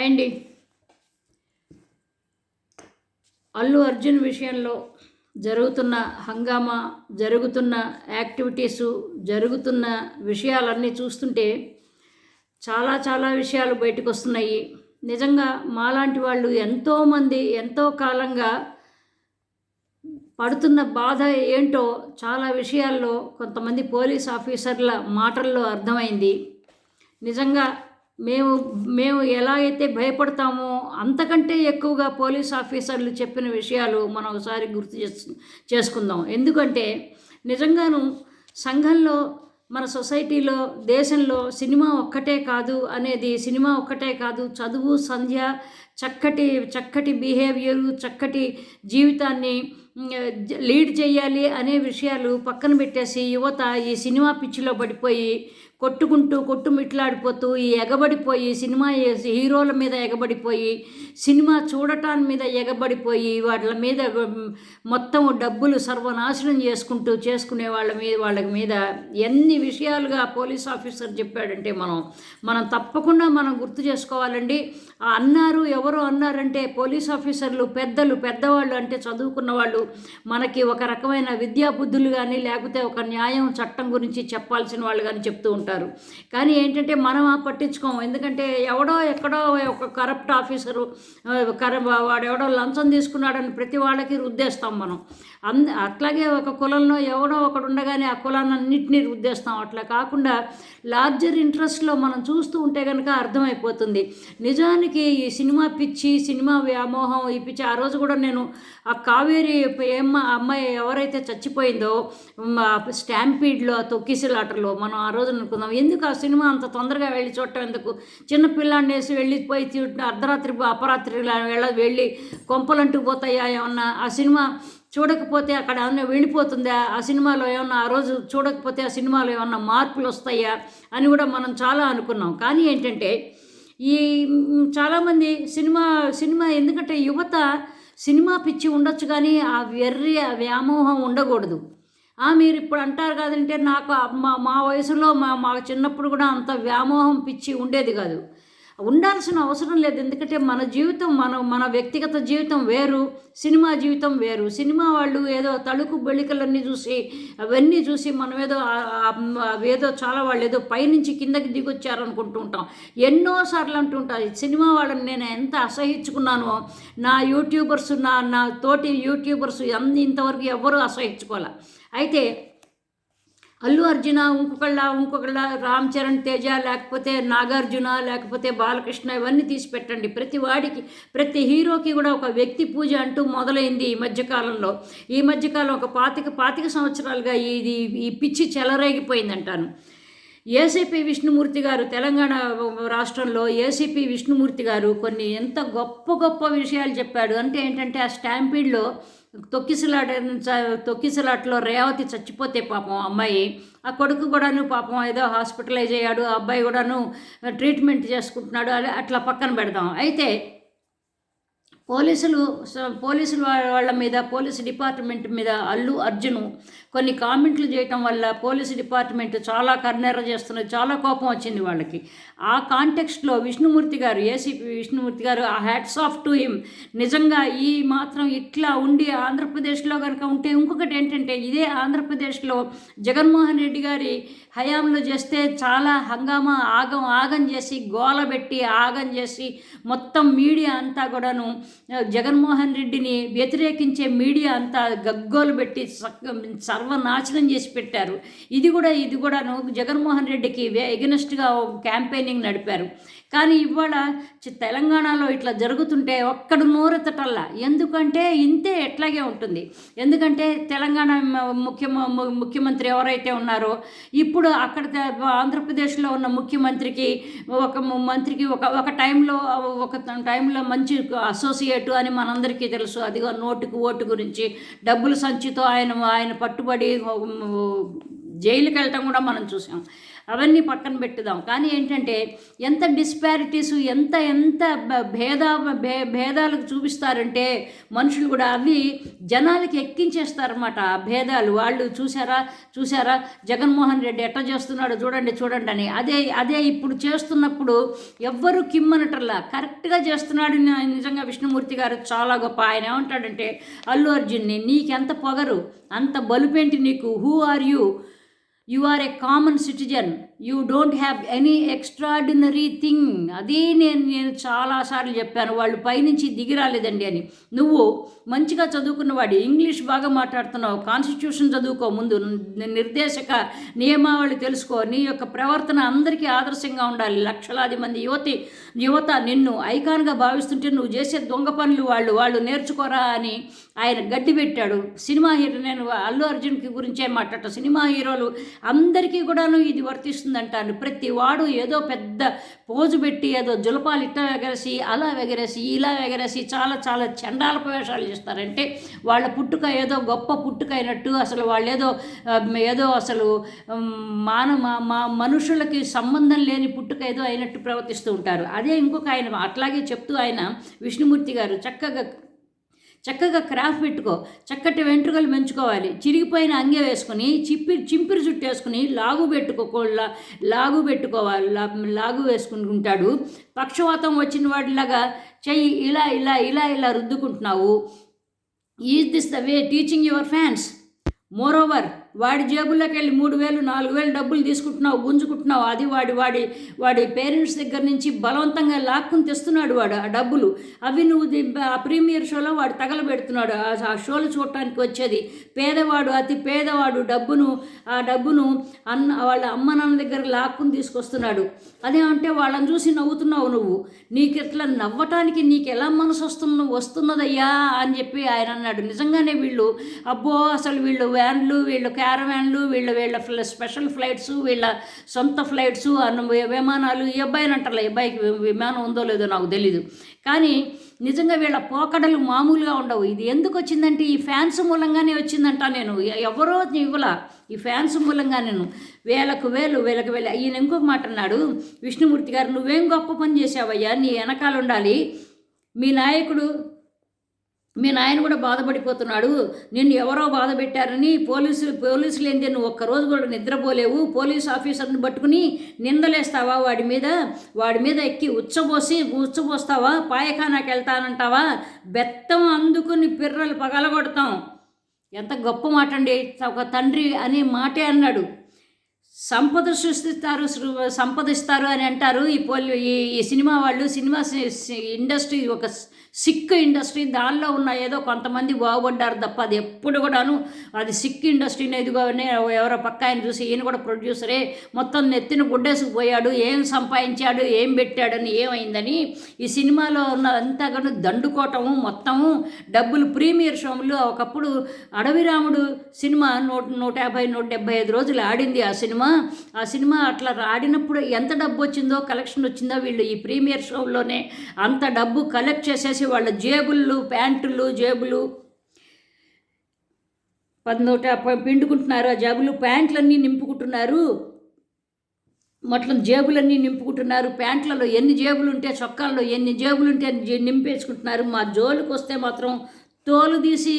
And అండి అల్లు అర్జున్ విషయంలో జరుగుతున్న హంగామా జరుగుతున్న యాక్టివిటీసు జరుగుతున్న విషయాలన్నీ చూస్తుంటే చాలా చాలా విషయాలు బయటకు వస్తున్నాయి నిజంగా మాలాంటి వాళ్ళు ఎంతోమంది ఎంతో కాలంగా పడుతున్న బాధ ఏంటో చాలా విషయాల్లో కొంతమంది పోలీస్ ఆఫీసర్ల మాటల్లో అర్థమైంది. నిజంగా మేము మేము ఎలా అయితే భయపడతామో అంతకంటే ఎక్కువగా పోలీస్ ఆఫీసర్లు చెప్పిన విషయాలు మనం ఒకసారి గుర్తు చేసుకుందాం. ఎందుకంటే నిజంగాను సంఘంలో మన సొసైటీలో దేశంలో సినిమా ఒక్కటే కాదు అనేది సినిమా ఒక్కటే కాదు చదువు సంధ్య చక్కటి చక్కటి బిహేవియరు చక్కటి జీవితాన్ని లీడ్ చేయాలి అనే విషయాలు పక్కన పెట్టేసి యువత ఈ సినిమా పిచ్చిలో పడిపోయి కొట్టుకుంటూ కొట్టుమిట్లాడిపోతూ ఈ ఎగబడిపోయి సినిమా హీరోల మీద ఎగబడిపోయి సినిమా చూడటాని మీద ఎగబడిపోయి వాళ్ళ మీద మొత్తం డబ్బులు సర్వనాశనం చేసుకుంటూ చేసుకునే వాళ్ళ మీద వాళ్ళ మీద ఎన్ని విషయాలుగా పోలీస్ ఆఫీసర్ చెప్పాడంటే మనం మనం తప్పకుండా మనం గుర్తు చేసుకోవాలండి. ఆ అన్నారు ఎవరు అన్నారంటే పోలీస్ ఆఫీసర్లు పెద్దలు పెద్దవాళ్ళు అంటే చదువుకున్న వాళ్ళు. మనకి ఒక రకమైన విద్యాబుద్ధులు కానీ లేకపోతే ఒక న్యాయం చట్టం గురించి చెప్పాల్సిన వాళ్ళు కానీ చెప్తూ ఉంటారు. కానీ ఏంటంటే మనం ఆ ఎందుకంటే ఎవడో ఎక్కడో ఒక కరప్ట్ ఆఫీసరు కర వాడు ఎవడో లంచం తీసుకున్నాడని ప్రతి వాళ్ళకి రుద్దేస్తాం మనం. అంద అట్లాగే ఒక కులంలో ఎవడో ఒకడు ఉండగానే ఆ కులాన్ని అన్నింటినీ రుద్దేస్తాం. అట్లా కాకుండా లార్జర్ ఇంట్రెస్ట్లో మనం చూస్తూ ఉంటే కనుక అర్థమైపోతుంది. నిజానికి ఈ సినిమా పిచ్చి సినిమా వ్యామోహం ఈ పిచ్చి ఆ రోజు కూడా నేను ఆ కావేరి ఏమ్మ అమ్మాయి ఎవరైతే చచ్చిపోయిందో స్టాంపీడ్లో ఆ మనం ఆ రోజు అనుకుందాం. ఎందుకు ఆ సినిమా అంత తొందరగా వెళ్ళి చూడటం ఎందుకు? చిన్న పిల్లాన్ని వేసి వెళ్ళిపోయి అర్ధరాత్రి అపరాత్రి వెళ్ళ వెళ్ళి కొంపలంటూ పోతాయా ఏమన్నా? ఆ సినిమా చూడకపోతే అక్కడ ఏమన్నా వెళ్ళిపోతుందా ఆ సినిమాలో ఏమన్నా ఆ రోజు చూడకపోతే ఆ సినిమాలో ఏమన్నా మార్పులు వస్తాయా అని కూడా మనం చాలా అనుకున్నాం. కానీ ఏంటంటే ఈ చాలామంది సినిమా సినిమా ఎందుకంటే యువత సినిమా పిచ్చి ఉండొచ్చు కానీ ఆ వెర్రి ఆ వ్యామోహం ఉండకూడదు. ఆ మీరు ఇప్పుడు అంటారు కాదంటే నాకు మా మా వయసులో మా మా చిన్నప్పుడు కూడా అంత వ్యామోహం పిచ్చి ఉండేది కాదు. ఉండాల్సిన అవసరం లేదు. ఎందుకంటే మన జీవితం మన మన వ్యక్తిగత జీవితం వేరు సినిమా జీవితం వేరు. సినిమా వాళ్ళు ఏదో తళుకు బెళికలన్నీ చూసి అవన్నీ చూసి మనం ఏదో ఏదో చాలా వాళ్ళు ఏదో పైనుంచి కిందకి దిగొచ్చారు అనుకుంటూ ఉంటాం ఎన్నోసార్లు అంటుంటారు సినిమా వాళ్ళని నేను ఎంత అసహించుకున్నానో నా యూట్యూబర్స్ నా నా తోటి యూట్యూబర్స్ అన్ని ఇంతవరకు ఎవ్వరూ అసహించుకోవాలి. అయితే అల్లు అర్జున ఇంకొకళ్ళ ఇంకొకళ్ళ రామ్ చరణ్ తేజ లేకపోతే నాగార్జున లేకపోతే బాలకృష్ణ ఇవన్నీ తీసి పెట్టండి. ప్రతి వాడికి ప్రతి హీరోకి కూడా ఒక వ్యక్తి పూజ అంటూ మొదలైంది ఈ మధ్యకాలంలో ఈ మధ్యకాలం ఒక పాతిక పాతిక సంవత్సరాలుగా ఇది ఈ పిచ్చి చెలరేగిపోయింది అంటాను ఏసీపీ విష్ణుమూర్తి గారు తెలంగాణ రాష్ట్రంలో ఏసీపీ విష్ణుమూర్తి గారు కొన్ని ఎంత గొప్ప గొప్ప విషయాలు చెప్పాడు. అంటే ఏంటంటే ఆ స్టాంపీడ్లో తొక్కిసలాట తొక్కిసలాటలో రేవతి చచ్చిపోతే పాపం అమ్మాయి. ఆ కొడుకు కూడాను పాపం ఏదో హాస్పిటలైజ్ అయ్యాడు. ఆ అబ్బాయి కూడాను ట్రీట్మెంట్ చేసుకుంటున్నాడు. అట్లా పక్కన పెడదాం. అయితే పోలీసులు పోలీసులు వాళ్ళ మీద పోలీసు డిపార్ట్మెంట్ మీద అల్లు అర్జును కొన్ని కామెంట్లు చేయటం వల్ల పోలీసు డిపార్ట్మెంట్ చాలా కన్నెర్ర చేస్తున్నది చాలా కోపం వచ్చింది వాళ్ళకి. ఆ కాంటెక్స్ట్లో విష్ణుమూర్తి గారు ఏసీపీ విష్ణుమూర్తి గారు ఆ హ్యాట్స్ ఆఫ్ టు హిమ్. నిజంగా ఈ మాత్రం ఇట్లా ఉండి ఆంధ్రప్రదేశ్లో కనుక ఉంటే ఇంకొకటి ఏంటంటే ఇదే ఆంధ్రప్రదేశ్లో జగన్మోహన్ రెడ్డి గారి హయాంలో చేస్తే చాలా హంగామా ఆగం ఆగం చేసి గోల పెట్టి ఆగం చేసి మొత్తం మీడియా అంతా కూడాను జగన్మోహన్ రెడ్డిని వ్యతిరేకించే మీడియా అంతా గగ్గోలు పెట్టి సర్వనాశనం చేసి పెట్టారు. ఇది కూడా ఇది కూడాను జగన్మోహన్ రెడ్డికి ఎగనెస్ట్గా క్యాంపెయినింగ్ నడిపారు. కానీ ఇవాళ తెలంగాణలో ఇట్లా జరుగుతుంటే ఒక్కడు నోరెత్తటల్లా. ఎందుకంటే ఇంతే ఎట్లాగే ఉంటుంది. ఎందుకంటే తెలంగాణ ముఖ్య ముఖ్యమంత్రి ఎవరైతే ఉన్నారో ఇప్పుడు అక్కడ ఆంధ్రప్రదేశ్లో ఉన్న ముఖ్యమంత్రికి ఒక మంత్రికి ఒక ఒక టైంలో ఒక టైంలో మంచి అసోసియేట్ అని మనందరికీ తెలుసు. అదిగో నోటుకు ఓటు గురించి డబ్బులు సంచితో ఆయన ఆయన పట్టుబడి జైలుకి వెళ్ళటం కూడా మనం చూసాం. అవన్నీ పక్కన పెట్టుదాం. కానీ ఏంటంటే ఎంత డిస్పారిటీస్ ఎంత ఎంత భేద భే భేదాలకు చూపిస్తారంటే మనుషులు కూడా అవి జనాలకి ఎక్కించేస్తారన్నమాట. ఆ భేదాలు. వాళ్ళు చూసారా చూసారా జగన్మోహన్ రెడ్డి ఎట్లా చేస్తున్నాడో చూడండి చూడండి అని. అదే అదే ఇప్పుడు చేస్తున్నప్పుడు ఎవ్వరు కిమ్మనటల్లా కరెక్ట్గా చేస్తున్నాడు నిజంగా విష్ణుమూర్తి గారు చాలా గొప్ప. ఆయన ఏమంటాడంటే అల్లు అర్జున్ని నీకెంత పొగరు అంత బలుపేంటి నీకు? Who are you you are a common citizen you don't have any extraordinary thing అది నేను నేను చాలాసార్లు చెప్పాను. వాళ్ళు పైనుంచి దిగి రాలేదండి అని. నువ్వు మంచిగా చదువుకున్నవాడి ఇంగ్లీష్ బాగా మాట్లాడుతున్నావు కాన్స్టిట్యూషన్ చదువుకో ముందు నిర్దేశక నియమావళి తెలుసుకో నీ యొక్క ప్రవర్తన అందరికీ ఆదర్శంగా ఉండాలి. లక్షలాది మంది యువతి యువత నిన్ను ఐకాన్గా భావిస్తుంటే నువ్వు చేసే దొంగ పనులు వాళ్ళు వాళ్ళు నేర్చుకోరా అని ఆయన గడ్డి పెట్టాడు. సినిమా హీరో నేను అల్లు అర్జున్కి గురించే మాట్లాడటం సినిమా హీరోలు అందరికీ కూడాను ఇది వర్తిస్తుందంటాను. ప్రతి వాడు ఏదో పెద్ద పోజు పెట్టి ఏదో జులపాలు ఇట్ట ఎగరేసి అలా ఎగరేసి ఇలా ఎగరేసి చాలా చాలా చండాల ప్రవేశాలు చేస్తారంటే వాళ్ళ పుట్టుక ఏదో గొప్ప పుట్టుక అయినట్టు అసలు వాళ్ళు ఏదో ఏదో అసలు మాన మా మనుషులకి సంబంధం లేని పుట్టుక ఏదో అయినట్టు ప్రవర్తిస్తూ ఉంటారు. అదే ఇంకొక ఆయన అట్లాగే చెప్తూ ఆయన విష్ణుమూర్తి గారు చక్కగా చక్కగా క్రాఫ్ పెట్టుకో. చక్కటి వెంట్రుకలు పెంచుకోవాలి చిరిగిపోయిన అంగె వేసుకుని చిప్పి చింపిరి జుట్టు వేసుకుని లాగు పెట్టుకో లాగు పెట్టుకోవాలి. లాగు వేసుకుంటాడు పక్షవాతం వచ్చిన వాడిలాగా చెయ్యి ఇలా ఇలా ఇలా ఇలా రుద్దుకుంటున్నావు. Is this the way teaching your fans moreover వాడి జేబుల్లోకి వెళ్ళి మూడు వేలు నాలుగు వేలు డబ్బులు తీసుకుంటున్నావు గుంజుకుంటున్నావు అది వాడి వాడి వాడి పేరెంట్స్ దగ్గర నుంచి బలవంతంగా లాక్కుని తెస్తున్నాడు వాడు ఆ డబ్బులు. అవి నువ్వు ఆ ప్రీమియర్ షోలో వాడు తగలబెడుతున్నాడు. ఆ- ఆ షోలు చూడటానికి వచ్చేది పేదవాడు అతి పేదవాడు డబ్బును ఆ డబ్బును అన్న వాళ్ళ అమ్మ నాన్న దగ్గర లాక్కుని తీసుకొస్తున్నాడు. అదేమంటే వాళ్ళని చూసి నవ్వుతున్నావు నువ్వు. నీకు ఇట్లా నవ్వటానికి నీకు ఎలా మనసు వస్తున్న వస్తున్నదయ్యా అని చెప్పి ఆయన అన్నాడు. నిజంగానే వీళ్ళు అబ్బో అసలు వీళ్ళు వ్యాన్లు వీళ్ళు క్యారవాన్లు వీళ్ళ వీళ్ళ ఫ్ల- స్పెషల్ ఫ్లైట్స్ వీళ్ళ సొంత ఫ్లైట్స్ అన్న విమానాలు ఈ అబ్బాయిని అంటారు ఈ అబ్బాయికి విమానం ఉందో లేదో నాకు తెలీదు. కానీ నిజంగా వీళ్ళ పోకడలు మామూలుగా ఉండవు. ఇది ఎందుకు వచ్చిందంటే ఈ ఫ్యాన్స్ మూలంగానే వచ్చిందంట నేను. ఎవరో ఇవ్వల. ఈ ఫ్యాన్స్ మూలంగా నేను. వేలకు వేలు వేలకు వేలు. ఈయన ఇంకొక మాట అన్నాడు. విష్ణుమూర్తి గారు నువ్వేం గొప్ప పని చేసావయ్యా నీ వెనకాల ఉండాలి. మీ నాయకుడు మీ నాయన కూడా బాధపడిపోతున్నాడు. నిన్ను ఎవరో బాధ పెట్టారని పోలీసులు పోలీసులు ఏంటి నువ్వు ఒక్కరోజు కూడా నిద్రపోలేవు. పోలీస్ ఆఫీసర్ని పట్టుకుని నిందలేస్తావా వాడి మీద? వాడి మీద ఎక్కి ఉచ్చబోసి ఉచ్చబోస్తావా? పాయఖానాకి వెళ్తానంటావా? బెత్తం అందుకుని పిర్రలు పగలగొడతాం. ఎంత గొప్ప మాట అండి ఒక తండ్రి అనే మాటే అన్నాడు. సంపద సృష్టిస్తారు సంపదిస్తారు అని అంటారు. ఈ పోలి ఈ సినిమా వాళ్ళు సినిమా ఇండస్ట్రీ ఒక సిక్ ఇండస్ట్రీ దానిలో ఉన్న ఏదో కొంతమంది బాగుపడ్డారు తప్ప అది ఎప్పుడు కూడాను అది సిక్ ఇండస్ట్రీ ఇదిగోనే ఎవరో పక్క ఆయన చూసి ఈయన కూడా ప్రొడ్యూసరే. మొత్తం నెత్తిన గుడ్డేసుకుపోయాడు ఏం సంపాదించాడు ఏం పెట్టాడని ఏమైందని ఈ సినిమాలో ఉన్న అంతా కూడా దండుకోవటము మొత్తము. డబ్బులు ప్రీమియర్ షోములు ఒకప్పుడు అడవిరాముడు సినిమా నూట నూట యాభై నూట డెబ్బై ఐదు రోజులు ఆడింది ఆ సినిమా. ఆ సినిమా అట్లా ఆడినప్పుడు ఎంత డబ్బు వచ్చిందో కలెక్షన్ వచ్చిందో వీళ్ళు ఈ ప్రీమియర్ షోలోనే అంత డబ్బు కలెక్ట్ చేసేసి వాళ్ళ జేబులు ప్యాంటులు జేబులు పన్నూట పిండుకుంటున్నారు. ఆ జేబులు ప్యాంట్లన్నీ నింపుకుంటున్నారు. మొత్తం జేబులన్నీ నింపుకుంటున్నారు. ప్యాంట్లలో ఎన్ని జేబులు ఉంటే చొక్కాల్లో ఎన్ని జేబులు ఉంటే నింపేసుకుంటున్నారు. మా జోలికి వస్తే మాత్రం తోలు తీసి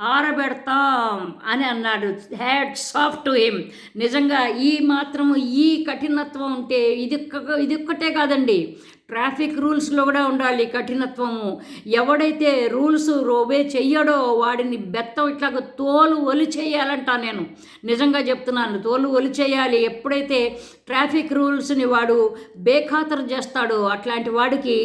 ఆరబెడతాం అని అన్నాడు. హ్యాడ్ సాఫ్ట్ టు హిమ్ నిజంగా ఈ మాత్రం ఈ కఠినత్వం ఉంటే ఇది ఇది ఒక్కటే కాదండి. ట్రాఫిక్ రూల్స్లో కూడా ఉండాలి కఠినత్వము. ఎవడైతే రూల్స్ రోబే చెయ్యడో వాడిని బెత్తం ఇట్లాగ తోలు ఒలి చేయాలంటా నేను. నిజంగా చెప్తున్నాను తోలు ఒలి చేయాలి. ఎప్పుడైతే ట్రాఫిక్ రూల్స్ని వాడు బేఖాతరు చేస్తాడో అట్లాంటి వాడికి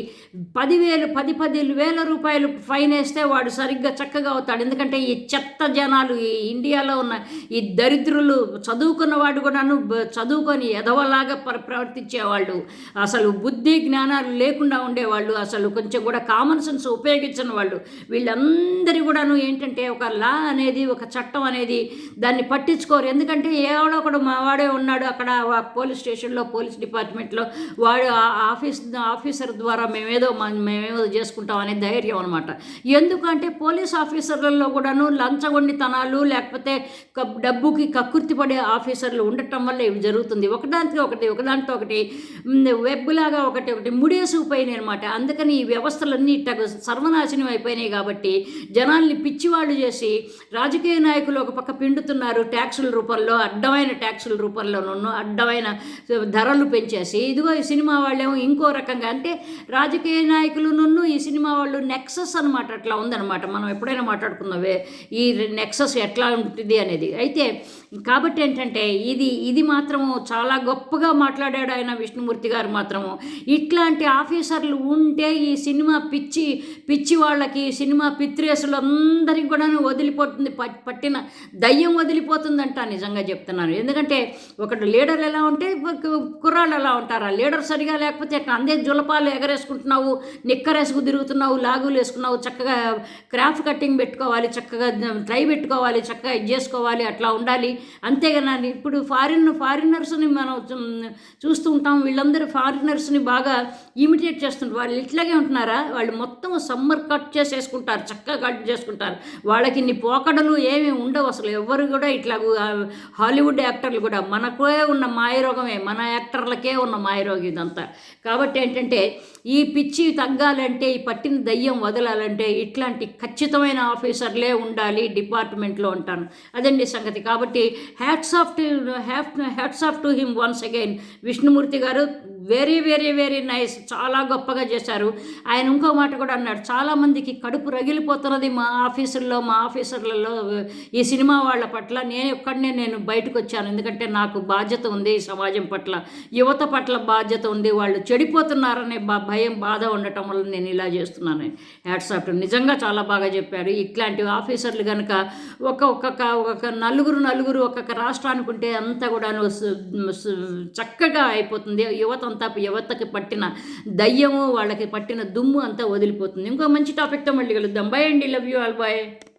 పదివేలు పది పది వేల రూపాయలు ఫైన్ వేస్తే వాడు సరిగ్గా చక్కగా అవుతాడు. ఎందుకంటే ఈ చెత్త జనాలు ఈ ఇండియాలో ఉన్న ఈ దరిద్రులు చదువుకున్న వాడు కూడాను చదువుకొని ఎదవలాగా ప్ర ప్రవర్తించేవాళ్ళు. అసలు బుద్ధి జ్ఞానం జ్ఞానాలు లేకుండా ఉండేవాళ్ళు. అసలు కొంచెం కూడా కామన్ సెన్స్ ఉపయోగించిన వాళ్ళు. వీళ్ళందరి కూడాను ఏంటంటే ఒక లా అనేది ఒక చట్టం అనేది దాన్ని పట్టించుకోరు. ఎందుకంటే ఎవడో ఒకడు మా వాడే ఉన్నాడు. అక్కడ పోలీస్ స్టేషన్లో పోలీస్ డిపార్ట్మెంట్లో వాడు ఆ ఆఫీస్ ఆఫీసర్ ద్వారా మేమేదో మేమేదో చేసుకుంటాం అనే ధైర్యం అనమాట ఎందుకంటే పోలీస్ ఆఫీసర్లలో కూడాను లంచగొండితనాలు లేకపోతే డబ్బుకి కక్కుర్తి పడే ఆఫీసర్లు ఉండటం వల్ల ఇవి జరుగుతుంది. ఒకదానికి ఒకటి ఒకదానితో ఒకటి వెబ్లాగా ఒకటి ఒకటి ముడేసుకుపోయినాయి అనమాట అందుకని ఈ వ్యవస్థలన్నీ ఇట్టకు సర్వనాశనం అయిపోయినాయి కాబట్టి జనాల్ని పిచ్చివాళ్ళు చేసి రాజకీయ నాయకులు ఒక పక్క పిండుతున్నారు ట్యాక్సుల రూపంలో అడ్డమైన ట్యాక్సుల రూపంలోనూ అడ్డమైన ధరలు పెంచేసి. ఇదిగో ఈ సినిమా వాళ్ళేమో ఇంకో రకంగా అంటే రాజకీయ నాయకులును ఈ సినిమా వాళ్ళు నెక్సస్ అనమాట అట్లా ఉందన్నమాట. మనం ఎప్పుడైనా మాట్లాడుకుందామే ఈ నెక్సస్ ఎట్లా ఉంటుంది అనేది. అయితే కాబట్టి ఏంటంటే ఇది ఇది మాత్రము చాలా గొప్పగా మాట్లాడాడు ఆయన విష్ణుమూర్తి గారు మాత్రము. ఇట్లాంటి ఇలాంటి ఆఫీసర్లు ఉంటే ఈ సినిమా పిచ్చి పిచ్చి వాళ్ళకి సినిమా పిత్రేసులు అందరికి కూడా వదిలిపోతుంది ప- పట్టిన దయ్యం వదిలిపోతుందంట నిజంగా చెప్తున్నాను. ఎందుకంటే ఒకటి లీడర్ ఎలా ఉంటే కుర్రాళ్ళు ఎలా ఉంటారు? ఆ లీడర్ సరిగా లేకపోతే ఎట్లా? అందే జులపాలు ఎగరేసుకుంటున్నావు నిక్కరేసుకు తిరుగుతున్నావు లాగులు వేసుకున్నావు చక్కగా క్రాఫ్ కటింగ్ పెట్టుకోవాలి చక్కగా ట్రై పెట్టుకోవాలి చక్కగా ఇది చేసుకోవాలి అట్లా ఉండాలి. అంతేగాని ఇప్పుడు ఫారిన్ ఫారినర్స్ని మనం చూస్తూ ఉంటాం. వీళ్ళందరూ ఫారినర్స్ని బాగా ఇమిటేట్ చేస్తుంటారు వాళ్ళు ఇట్లాగే ఉంటున్నారా? వాళ్ళు మొత్తం సమ్మర్ కట్ చేసేసుకుంటారు చక్కగా కట్ చేసుకుంటారు. వాళ్ళకి ఇన్ని పోకడలు ఏమీ ఉండవు అసలు. ఎవరు కూడా ఇట్లా హాలీవుడ్ యాక్టర్లు కూడా మనకే ఉన్న మాయరోగమే. మన యాక్టర్లకే ఉన్న మాయరోగం ఇదంతా. కాబట్టి ఏంటంటే ఈ పిచ్చి తగ్గాలంటే ఈ పట్టిన దయ్యం వదలాలంటే ఇట్లాంటి ఖచ్చితమైన ఆఫీసర్లే ఉండాలి డిపార్ట్మెంట్లో ఉంటాను అదండి సంగతి. కాబట్టి hats off to hats off to him once again. Vishnumurthy garu very very very nice. చాలా గొప్పగా చేశారు. ఆయన ఇంకో మాట కూడా అన్నాడు. చాలామందికి కడుపు రగిలిపోతున్నది మా ఆఫీసుల్లో మా ఆఫీసర్లలో ఈ సినిమా వాళ్ళ పట్ల. నేను ఒక్కడనే నేను బయటకు వచ్చాను. ఎందుకంటే నాకు బాధ్యత ఉంది ఈ సమాజం పట్ల. యువత పట్ల బాధ్యత ఉంది. వాళ్ళు చెడిపోతున్నారనే బా భయం బాధ ఉండటం వల్ల నేను ఇలా చేస్తున్నాను. హ్యాట్స్ నిజంగా చాలా బాగా చెప్పారు. ఇట్లాంటి ఆఫీసర్లు కనుక ఒక ఒక్కొక్క ఒక నలుగురు నలుగురు ఒక్కొక్క రాష్ట్రానికి ఉంటే అంతా కూడా చక్కగా అయిపోతుంది. యువత అంతా యువతకి పట్టిన దయ్యము వాళ్ళకి పట్టిన దుమ్ము అంతా వదిలిపోతుంది. ఇంకో మంచి టాపిక్తో మళ్ళీ కలుద్దాం. బాయ్ అండి. Love you all bye